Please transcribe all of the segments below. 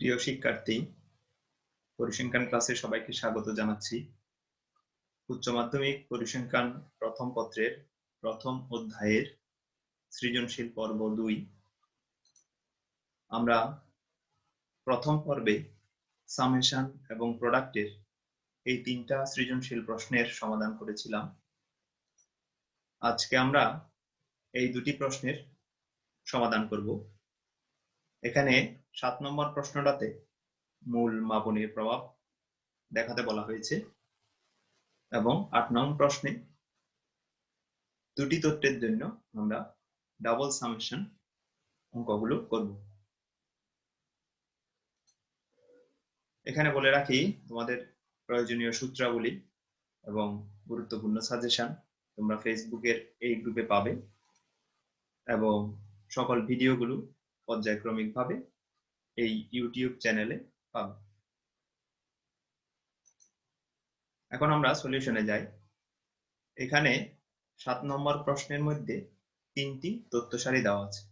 প্রিয় শিক্ষার্থী, পরিসংখ্যান ক্লাসে সবাইকে স্বাগত জানাচ্ছি। উচ্চ মাধ্যমিক পরিসংখ্যান প্রথম পত্রের প্রথম অধ্যায়ের সৃজনশীল পর্ব দুই। আমরা প্রথম পর্বে সামেশন এবং প্রোডাক্টের এই তিনটা সৃজনশীল প্রশ্নের সমাধান করেছিলাম। আজকে আমরা এই দুটি প্রশ্নের সমাধান করব। এখানে সাত নম্বর প্রশ্নটাতে মূল মাপনের প্রভাব দেখাতে বলা হয়েছে এবং আট নম্বর প্রশ্নে দুটি তথ্যের জন্য আমরা ডাবল সামেশন অঙ্কগুলো করব। এখানে বলে রাখি, তোমাদের প্রয়োজনীয় সূত্রাবলী এবং গুরুত্বপূর্ণ সাজেশন তোমরা ফেসবুকের এই গ্রুপে পাবে এবং সকল ভিডিওগুলো পর্যায়ক্রমিকভাবে এই ইউটিউব চ্যানেলে পাবে। এখন আমরা সলিউশনে যাই। এখানে সাত নম্বর প্রশ্নের মধ্যে তিনটি তথ্য সারি দেওয়া আছে।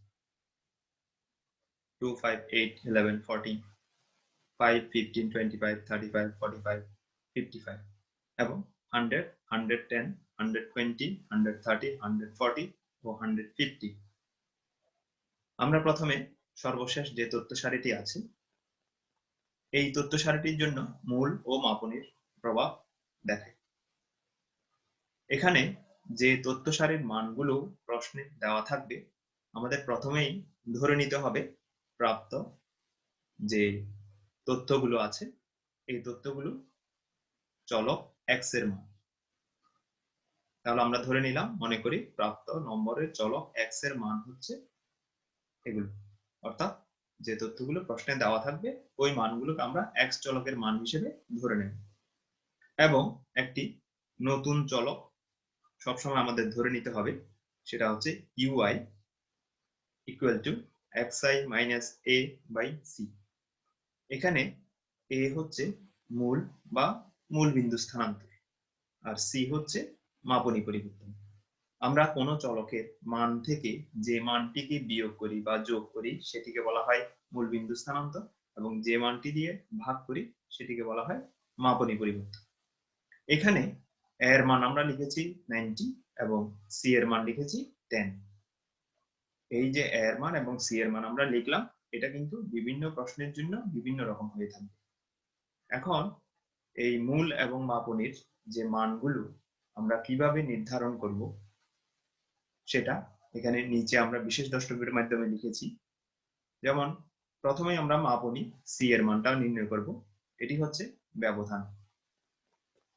Two five eight eleven fourteen five fifteen twenty five thirty five forty five fifty five এবং hundred hundred ten hundred twenty hundred thirty hundred forty ও হান্ড্রেড ফিফটি আমরা প্রথমে সর্বশেষ যে তথ্য সারিটি আছে, এই তথ্য সারিটির জন্য মূল ও মাপনীর প্রভাব দেখে এখানে যে তথ্য সারির মানগুলো প্রশ্নে দেওয়া থাকবে, আমাদের প্রথমেই ধরে নিতে হবে প্রাপ্ত যে তথ্যগুলো আছে, এই তথ্যগুলো চলক এক্সের মান। তাহলে আমরা ধরে নিলাম, মনে করি প্রাপ্ত নম্বরের চলক এক্সের মান হচ্ছে এগুলো। অর্থাৎ যে তথ্যগুলো প্রশ্নে দেওয়া থাকবে, ওই মানগুলোকে আমরা এক্স চলকের মান হিসেবে ধরে নেব। এবং একটি নতুন চলক সবসময় আমাদের ধরে নিতে হবে, সেটা হচ্ছে U I equal to X I minus A by C এখানে এ হচ্ছে মূল বা মূল বিন্দু স্থানান্তর, আর সি হচ্ছে মাপনী পরিবর্তন। আমরা কোনো চলকের মান থেকে যে মানটিকে বিয়োগ করি বা যোগ করি, সেটিকে বলা হয় মূল বিন্দু স্থানান্তর এবং যে মানটি দিয়ে ভাগ করি, সেটিকে বলা হয় মাপনী পরিবর্তন। এখানে এর মান আমরা লিখেছি নাইনটি এবং সি এর মান লিখেছি টেন এই যে এর মান এবং সি এর মান আমরা লিখলাম, এটা কিন্তু বিভিন্ন প্রশ্নের জন্য বিভিন্ন রকম হয়ে থাকবে। এখন এই মূল এবং মাপনীর যে মানগুলো আমরা কীভাবে নির্ধারণ করব সেটা। এখানে নিচে আমরা বিশেষ দ্রষ্টব্যের মাধ্যমে লিখেছি। যেমন প্রথমে আমরা মাপনী সি এর মানটা নির্ণয় করব। এটি হচ্ছে ব্যবধান।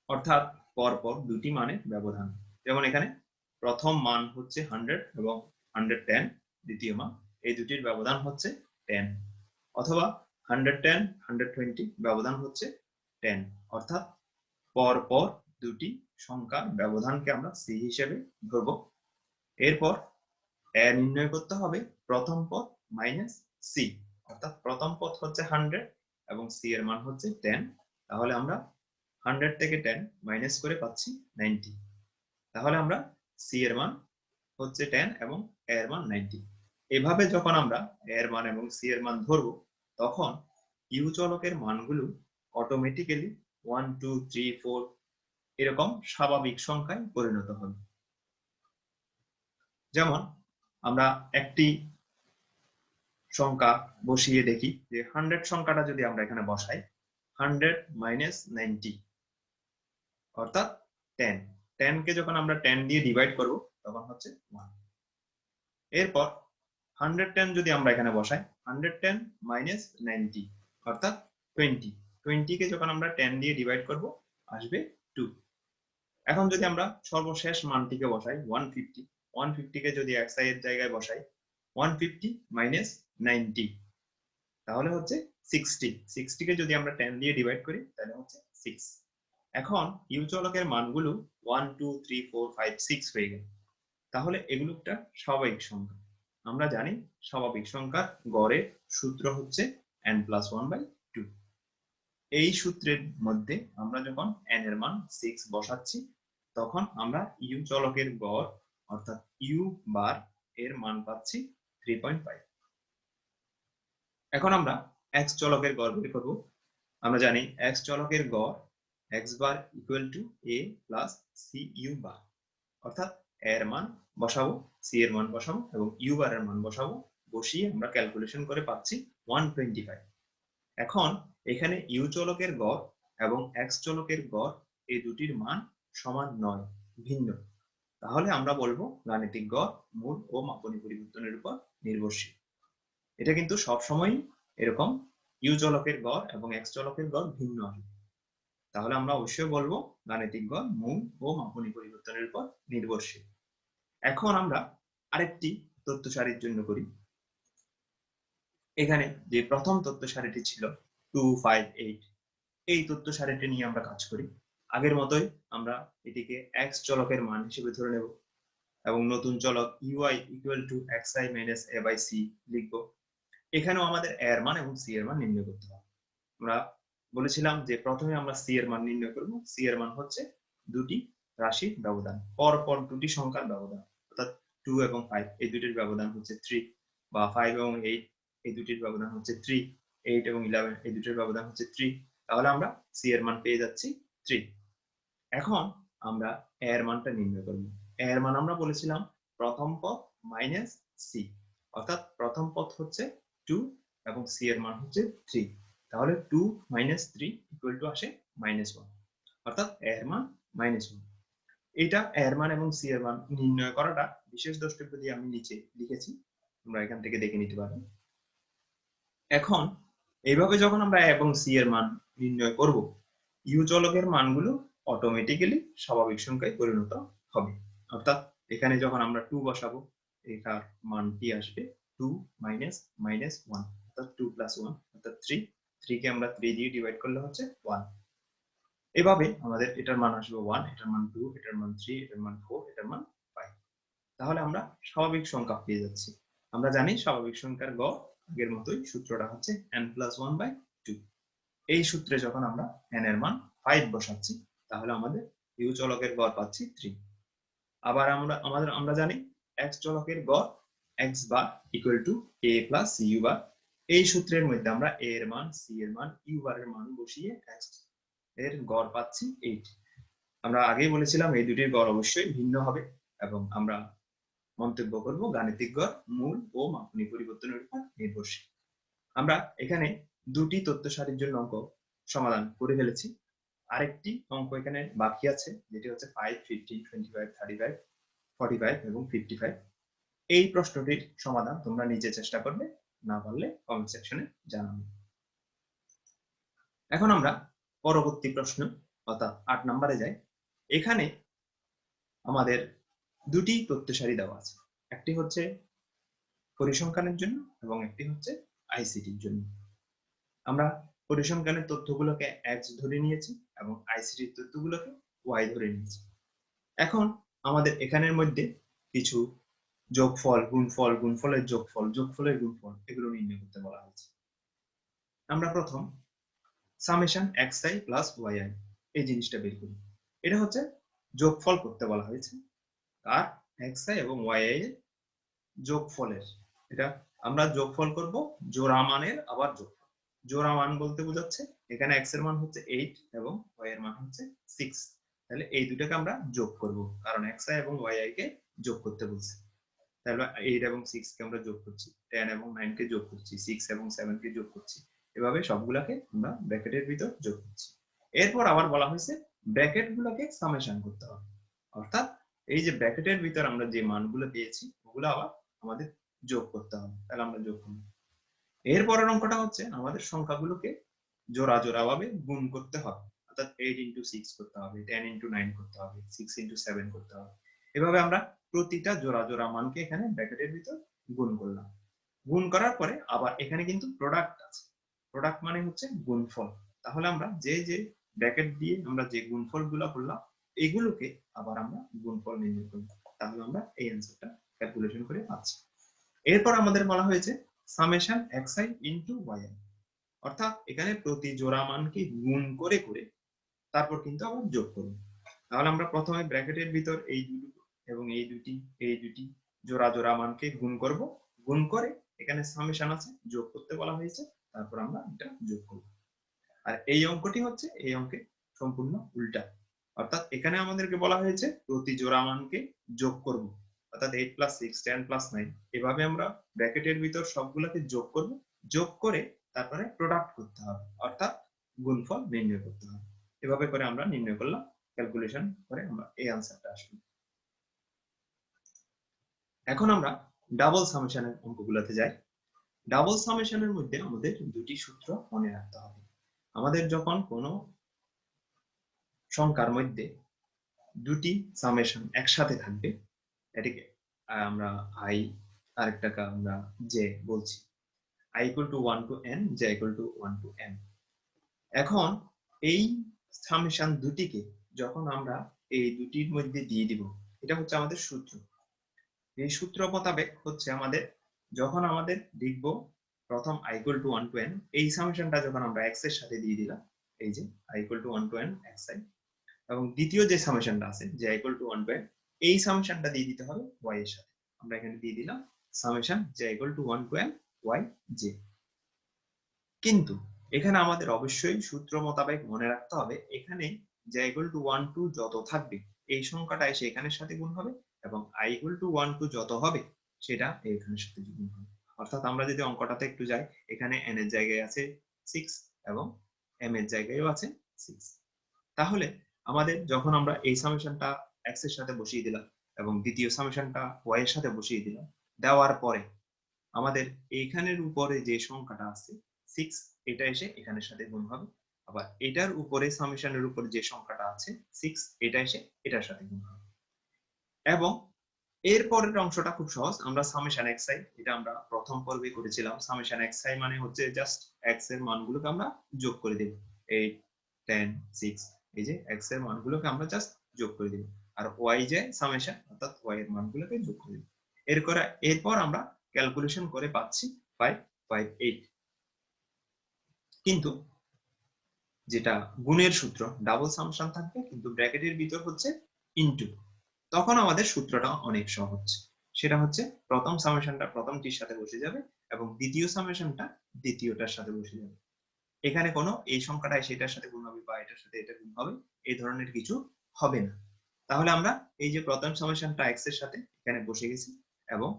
অর্থাৎ, পরপর দুটি মানের ব্যবধান। যেমন এখানে, প্রথম মান হচ্ছে হান্ড্রেড এবং হান্ড্রেড টেন দ্বিতীয় মান। এই দুটির ব্যবধান হচ্ছে টেন অথবা হান্ড্রেড টেন হান্ড্রেড টোয়েন্টি ব্যবধান হচ্ছে টেন অর্থাৎ, পরপর দুটি সংখ্যার ব্যবধানকে আমরা সি হিসেবে ধরব। এরপর এ নির্ণয় করতে হবে প্রথম পদ মাইনাস সি অর্থাৎ প্রথম পদ হচ্ছে হান্ড্রেড এবং সি এর মান হচ্ছে টেন তাহলে আমরা হান্ড্রেড থেকে টেন মাইনাস করে পাচ্ছি নাইনটি তাহলে আমরা সি এর মান হচ্ছে টেন এবং এর মান নাইনটি এভাবে যখন আমরা এর মান এবং সি এর মান ধরব, তখন ইউ চলকের মানগুলো automatically one two three four এরকম স্বাভাবিক সংখ্যায় পরিণত হবে। যেমন, আমরা একটি সংখ্যা বসিয়ে দেখি যে হান্ড্রেড সংখ্যাটা যদি আমরা এখানে বসাই হান্ড্রেড মাইনাস নাইনটি অর্থাৎ টেন টেন কে যখন আমরা টেন দিয়ে ডিভাইড করব, তখন হচ্ছে ওয়ান এরপর হান্ড্রেড টেন যদি আমরা এখানে বসাই হান্ড্রেড টেন মাইনাস নাইনটি অর্থাৎ টোয়েন্টি টোয়েন্টি কে যখন আমরা টেন দিয়ে ডিভাইড করব, আসবে টু এখন যদি আমরা সর্বশেষ মানটিকে বসাই ওয়ান ফিফটি ওয়ান ফিফটিকে যদি এক্স আই এর জায়গায় বসাই ওয়ান ফিফটি মাইনাস নাইনটি তাহলে হচ্ছে সিক্সটি সিক্সটিকে যদি আমরা টেন দিয়ে ডিভাইড করি, তাহলে হচ্ছে সিক্স এখন ইউ চলকের মানগুলো one two three four five six হয়ে গেল। তাহলে এগুলো একটা স্বাভাবিক সংখ্যা। আমরা জানি স্বাভাবিক সংখ্যার গড়ের সূত্র হচ্ছে N plus one by two এই সূত্রের মধ্যে আমরা যখন এন এর মান সিক্স বসাচ্ছি, তখন আমরা ইউ চলকের গড় অর্থাৎ ইউ বার এর মান পাচ্ছি থ্রি পয়েন্ট ফাইভ এখন আমরা এক্স চলকের গড় বের করব। আমরা জানি এক্স চলকের গড় X bar equal to A plus C U bar. অর্থাৎ এর মান বসাবো সি এর মান বসাবো এবং ইউ বার এর মান বসাবো। বসিয়ে আমরা ক্যালকুলেশন করে পাচ্ছি ওয়ান টোয়েন্টি ফাইভ এখন এখানে ইউ চলকের গড় এবং এক্স চলকের গড় এই দুটির মান সমান নয়, ভিন্ন। তাহলে আমরা বলব গাণিতিক গড়, মূল ও মাপনী পরিবর্তনের উপর নির্ভরশীল। এটা কিন্তু সবসময় এরকম ইউ চলকের গড় এবং এক্স চলকের গড় ভিন্ন আসবে তাহলে আমরা অবশ্যই বলব গাণিতিক গড়, মূল ও মাপনী পরিবর্তনের উপর নির্ভরশীল। এখন আমরা আরেকটি তথ্য সারির জন্য করি। এখানে যে প্রথম তথ্য সারিটি ছিল টু, ফাইভ, এইট, এই তথ্য সারিটি নিয়ে আমরা কাজ করি। আগের মতোই আমরা এটিকে এক্স চলকের মান হিসেবে ধরে নেব এবং নতুন চলক U I equal to X I minus A by C লিখব। এখানেও আমাদের এর মান এবং সি এর মান নির্ণয় করতে হবে। আমরা বলেছিলাম যে প্রথমে আমরা সি এর মান নির্ণয় করব। সি এর মান হচ্ছে দুটি রাশির ব্যবধান পর পর দুটি সংখ্যার ব্যবধান, অর্থাৎ টু এবং ফাইভ এই দুটির ব্যবধান হচ্ছে থ্রি বা ফাইভ এবং এইট এই দুটির ব্যবধান হচ্ছে থ্রি এইট এবং ইলেভেন এই দুটির ব্যবধান হচ্ছে থ্রি তাহলে আমরা সি এর মান পেয়ে যাচ্ছি থ্রি এখন আমরা এর মানটা নির্ণয় করব। এর মান আমরা বলেছিলাম প্রথম পদ মাইনাস সি অর্থাৎ প্রথম পদ হচ্ছে টু এবং সি এর মান হচ্ছে থ্রি তাহলে two minus three equal to আসে মাইনাস ওয়ান অর্থাৎ এর মান মাইনাস ওয়ান এটা এর মান এবং সি এর মান নির্ণয় করাটা বিশেষ দ্রষ্টব্য দিয়ে আমি নিচে লিখেছি। তোমরা এখান থেকে দেখে নিতে পারো। এখন, এইভাবে যখন আমরা এবং সি এর মান নির্ণয় করব ইউ চলকের মানগুলো অটোমেটিক্যালি স্বাভাবিক সংখ্যায় পরিণত হবে। অর্থাৎ এখানে যখন আমরা টু বসাবো, এটার মান কি আসবে? টু মাইনাস মাইনাস ওয়ান অর্থাৎ টু প্লাস ওয়ান অর্থাৎ থ্রি থ্রি কে আমরা থ্রি দিয়ে ডিভাইড করলে হচ্ছে ওয়ান এভাবে আমাদের এটার মান আসবে ওয়ান এটার মান টু এটার মান থ্রি এটার মান ফোর এটার মান ফাইভ তাহলে আমরা স্বাভাবিক সংখ্যা পেয়ে যাচ্ছি। আমরা জানি স্বাভাবিক সংখ্যার গ আগের মতোই সূত্রটা হচ্ছে N plus one by two এই সূত্রে যখন আমরা এন এর মান ফাইভ বসাচ্ছি তাহলে আমাদের ইউ চলকের গড় পাচ্ছি থ্রি আবার আমরা, আমাদের, আমরা জানি x চলকের গড় x bar equal to a plus U bar এই সূত্রের মধ্যে আমরা a এর মান, c এর মান ইউ বারের মান বসিয়ে x এর গড় পাচ্ছি এইট আমরা আগেই বলেছিলাম এই দুটির গড় অবশ্যই ভিন্ন হবে এবং আমরা মন্তব্য করব গাণিতিক গড়, মূল ও মাপনী পরিবর্তনের উপর নির্ভরশীল। আমরা এখানে দুটি তথ্য সারির জন্য অঙ্ক সমাধান করে ফেলেছি। আরেকটি অঙ্ক এখানে বাকি আছে, যেটি হচ্ছে five fifteen twenty five thirty five forty five এবং ফিফটি ফাইভ এই প্রশ্নটির সমাধান তোমরা নিজে চেষ্টা করবে, না পারলে কমেন্ট সেকশনে জানাবে। এখন আমরা পরবর্তী প্রশ্ন, অর্থাৎ আট নম্বরে যাই। এখানে আমাদের দুটি সারি দেওয়া আছে, একটি হচ্ছে পরিসংখ্যানের জন্য এবং একটি হচ্ছে আইসিটির জন্য। আমরা পরিসংখ্যানের তথ্যগুলোকে এক্স ধরে নিয়েছি এবং আইসিটির তথ্যগুলোকে ওয়াই ধরে নিয়েছি। এখন আমাদের এখানের মধ্যে কিছু যোগফল, গুণফল, গুণফলের যোগফল, যোগফলের গুণফল এগুলো নির্ণয় করতে বলা হয়েছে। আমরা প্রথম summation X I plus Y I এই জিনিসটা বের করি। এটা হচ্ছে যোগফল করতে বলা হয়েছে। আর এক্স আই এবং ওয়াই আই এর যোগফলের, এটা আমরা যোগফল করব, জোড়া মানের আবার যোগফল। জোড়া মান বলতে বোঝাচ্ছে। এখানে এক্সের মান হচ্ছে এইট এবং ওয়াই এর মান হচ্ছে সিক্স তাহলে এই দুটাকে আমরা যোগ করব, কারণ এক্স আই এবং ওয়াই আই কে যোগ করতে বলছে। তাহলে এইট এবং সিক্স কে আমরা যোগ করছি টেন এবং নাইন কে যোগ করছি সিক্স এবং সেভেন কে যোগ করছি। এভাবে সবগুলাকে আমরা ব্র্যাকেটের ভিতর যোগ করছি। এরপর আবার বলা হয়েছে ব্র্যাকেট গুলোকে সামেশন করতে হবে। অর্থাৎ এই যে ব্র্যাকেটের ভিতর আমরা যে মানগুলো পেয়েছি, ওগুলো আবার আমাদের যোগ করতে হবে। তাহলে আমরা যোগ করব। এরপরের অঙ্কটা হচ্ছে আমাদের সংখ্যাগুলোকে জোড়া জোড়া ভাবে গুণ করতে হবে। অর্থাৎ এইট ইন্টু সিক্স করতে হবে টেন ইন্টু নাইন করতে হবে সিক্স ইন্টু সেভেন করতে হবে। এভাবে আমরা প্রতিটা জোড়া জোড়া মানকে এখানে ব্র্যাকেটের ভিতর গুণ করলাম। গুণ করার পরে আবার এখানে কিন্তু প্রোডাক্ট আছে। প্রোডাক্ট মানে হচ্ছে গুণফল। তাহলে আমরা যে যে ব্র্যাকেট দিয়ে আমরা যে গুণফলগুলা করলাম, এগুলোকে আবার আমরা গুণফল নির্ণয় করলাম তাহলে আমরা এই অ্যান্সারটা ক্যালকুলেশন করে পাচ্ছি। এরপর আমাদের বলা হয়েছে summation X I into Y I অর্থাৎ এখানে প্রতি জোড়া মানকে গুণ করে করে তারপর কিন্তু আবার যোগ করব তাহলে আমরা প্রথমে ব্র্যাকেটের ভিতর এই দুটো এবং এই দুটি এই দুটি জোড়া জোড়া মানকে গুণ করব। গুণ করে এখানে সামেশন আছে, যোগ করতে বলা হয়েছে, তারপর আমরা এটা যোগ করব। আর এই অঙ্কটি হচ্ছে, এই অঙ্কে সম্পূর্ণ উল্টা। অর্থাৎ এখানে আমাদেরকে বলা হয়েছে, প্রতি জোড়া মানকে যোগ করব। অর্থাৎ eight plus six ten plus nine এভাবে আমরা ব্র্যাকেটের ভিতর সবগুলোকে যোগ করব। যোগ করে তারপরে প্রোডাক্ট করতে হবে, অর্থাৎ গুণফল নির্ণয় করতে হবে। এভাবে করে আমরা নির্ণয় করলাম ক্যালকুলেশন করে আমরা এই আনসারটা আসবে এখন আমরা ডাবল সামেশনের অঙ্কগুলোতে যাই। ডাবল সামেশনের মধ্যে আমাদের দুটি সূত্র মনে রাখতে হবে। আমাদের যখন কোনো সংখ্যার মধ্যে দুটি সামেশন একসাথে থাকবে এটিকে আমরা আই আরেকটাকে আমরা জে বলছি। I equal to one to N J equal to one to N এখন এই সামেশন দুটিকে যখন আমরা এই দুটির মধ্যে দিয়ে দিব, এটা হচ্ছে আমাদের সূত্র। এই সূত্র মোতাবেক হচ্ছে আমাদের যখন আমাদের লিখব প্রথম I equal to one to N এই সামেশনটা যখন আমরা এক্সের সাথে দিয়ে দিলাম, এই যে I equal to one to N X I এবং দ্বিতীয় যে সামেশনটা আছে যে I equal to one to N এই সামেশনটা দিয়ে দিতে হবে ওয়াই এর সাথে। আমরা এখানে দিয়ে দিলাম summation J equal to one to N Y J কিন্তু এখানে আমাদের অবশ্যই সূত্র মোতাবেক মনে রাখতে হবে, এখানে যে ইকুয়াল টু ওয়ান টু যত থাকবে, এই সংখ্যাটা এসে এখানের সাথে গুণ হবে এবং I equal to one to যত হবে, সেটা এখানের সাথে গুণ হবে। অর্থাৎ আমরা যদি অঙ্কটাতে একটু যাই, এখানে এন এর জায়গায় আছে সিক্স এবং এম এর জায়গায়ও আছে সিক্স তাহলে আমাদের যখন আমরা এই সামেশনটা এক্সের সাথে বসিয়ে দিলাম এবং দ্বিতীয় সামেশনটা ওয়াই এর সাথে বসিয়ে দিলাম। দেওয়ার পরে আমাদের এইখানের উপরে যে সংখ্যাটা আছে সিক্স এটা এসে এখানের সাথে গুণ হবে। আবার এটার উপরে সামেশনের উপর যে সংখ্যাটা আছে সিক্স এটা এসে এটার সাথে গুণ হবে। এবং এর পরের অংশটা খুব সহজ, আমরা সামেশন এক্স আই এটা আমরা প্রথম পর্বে করেছিলাম। সামেশন এক্স আই মানে হচ্ছে জাস্ট এক্সের মানগুলোকে আমরা যোগ করে দেব। এইট টেন সিক্স এই যে এক্সের মানগুলোকে আমরা জাস্ট যোগ করে দেব। আর ওয়াই যে সামেশন অর্থাৎ ওয়াই এর মানগুলোকে যোগ করে দেব এর করে এরপর আমরা ক্যালকুলেশন করে পাচ্ছি ফাইভ ফাইভ এইট কিন্তু যেটা গুণের সূত্র ডাবল সামেশন থাকবে, কিন্তু ব্র্যাকেটের ভিতর হচ্ছে ইনটু তখন আমাদের সূত্রটা অনেক সহজ। সেটা হচ্ছে প্রথম সামেশনটা প্রথমটির সাথে বসে যাবে এবং দ্বিতীয় সামেশনটা দ্বিতীয়টার সাথে বসে যাবে। এখানে কোনো এই সংখ্যাটা সেটার সাথে গুণ হবে বা এটার সাথে এটা গুণ হবে, এই ধরনের কিছু হবে না। তাহলে আমরা এই যে প্রথম সামেশনটা এক্সের সাথে এখানে বসে গেছি এবং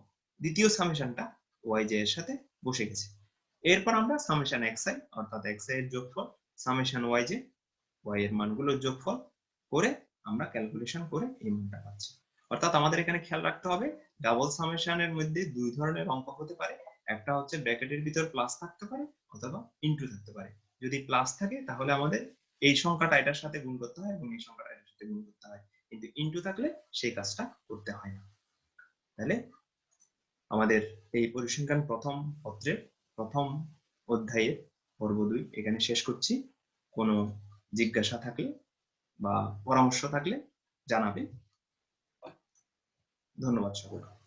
দ্বিতীয় সামেশনটা ওয়াই জে এর সাথে বসে গেছে। এরপর আমরা সামেশন এক্স আই অর্থাৎ এক্সের যোগফল সামেশন ওয়াই জে ওয়াই এর মানগুলোর যোগফল করে আমরা ক্যালকুলেশন করে এই মানটা পাচ্ছি। অর্থাৎ আমাদের এখানে খেয়াল রাখতে হবে ডাবল সামেশনের মধ্যে দুই ধরনের অঙ্ক হতে পারে। একটা হচ্ছে ব্র্যাকেটের ভিতর প্লাস থাকতে পারে অথবা ইনটু থাকতে পারে। যদি প্লাস থাকে তাহলে আমাদের এই সংখ্যাটা এটার সাথে গুণ করতে হয় এবং এই সংখ্যাটা এটার সাথে গুণ করতে হয়। কিন্তু ইন্টু থাকলে সেই কাজটা করতে হয় না। তাহলে আমাদের এই পরিসংখ্যান প্রথম পত্রের প্রথম অধ্যায়ের পর্ব দুই এখানে শেষ করছি। কোনো জিজ্ঞাসা থাকলে বা পরামর্শ থাকলে জানাবে। ধন্যবাদ সকলকে।